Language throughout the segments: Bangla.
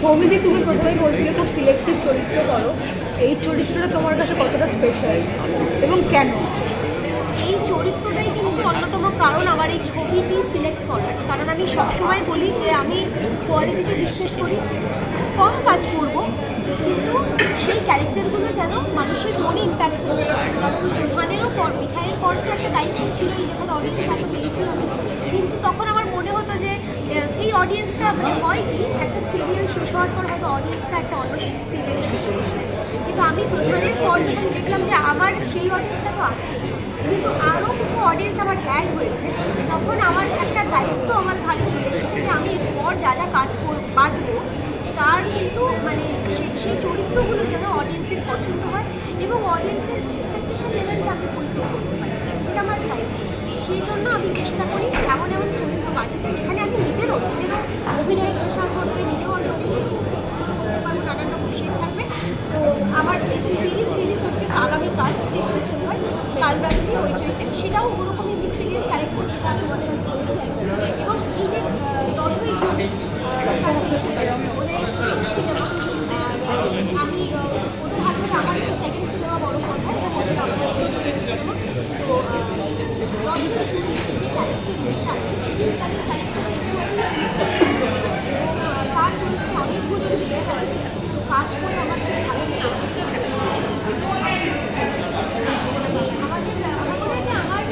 সৌমিদি, তুমি প্রথমেই বলছিলে খুব সিলেক্টিভ চরিত্র করো। এই চরিত্রটা তোমার কাছে কতটা স্পেশাল এবং কেন? এই চরিত্রটাই কিন্তু অন্যতম কারণ আমার এই ছবিটি সিলেক্ট করার। কারণ আমি সবসময় বলি যে আমি কোয়ালিটিতে বিশ্বাস করি, কম কাজ করব, কিন্তু সেই ক্যারেক্টারগুলো যেন মানুষের মনে ইম্প্যাক্ট করতে পারে প্রধানেরও পর, মিঠাইয়ের পর তো একটা দায়িত্ব ছিলই যখন অডিয়েন্স আগে পেয়েছিল আমি। কিন্তু তখন আমার এই অডিয়েন্সটা মানে হয় কি একটা সিরিয়াল শেষ হওয়ার পর হয়তো অডিয়েন্সরা একটা অন্য সিরিয়ালে শেষ করছে কিন্তু আমি প্রধানের পর যখন দেখলাম যে আমার সেই অডিয়েন্সটা তো আছেই কিন্তু আরও কিছু অডিয়েন্স আমার অ্যাড হয়েছে, তখন আমার একটা দায়িত্ব আমার ঘাড়ে চলে এসেছে যে আমি এরপর যা যা কাজ কর, বাঁচবো, তার কিন্তু মানে সেই সেই চরিত্রগুলো যেন অডিয়েন্সের পছন্দ হয় এবং অডিয়েন্সের এক্সপেকটেশন লেভেলকে আমি ফুলফিল করতে পারি। সেটা আমার দায়িত্ব সেই জন্য আমি চেষ্টা করি এমন এমন চরিত্র বাঁচতে যেখানে সিরিজ রিলিজ হচ্ছে আগামীকাল সিক্স ডিসেম্বর কাল রাত্রি ওই সেটাও ওরকমই মিস্টেরিয়াস ক্যারেক্টার যেটা তোমাদের বলেছি এবং এই যে দশই জুন সিনেমা আমি ওদের হাতে আমার সিনেমা বড় এটা ওদের আমার সিনেমা তো তার চরিত্রে অনেকগুলো লেয়ার আছে তো কাজ করে আমার খুব ভালো লেগেছে আমাদের আমার মনে হয় যে আমার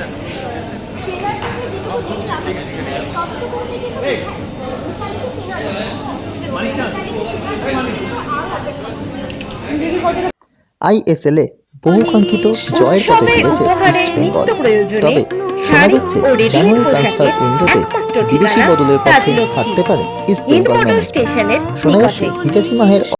ট্রেলারটাকে যেটুকু দেখলাম ততটুকু থেকে তো রূপালীকে চেনা যায় রূপালীকে চেনার জন্য আরও অপেক্ষা করতে দিদি কতটা আইএসএলে বহুকাঙ্ক্ষিত জয়ের পথে উপহারে ইস্ট বেঙ্গল তবে শোনা যাচ্ছে জানুয়ারি ট্রান্সফার উইন্ডোতে বিদেশি বদলের পক্ষে রাজলক্ষ্মী। হাঁটতে পারে ইস্ট বেঙ্গল ম্যানেজমেন্ট শোনা যাচ্ছে হিজাচি মাহের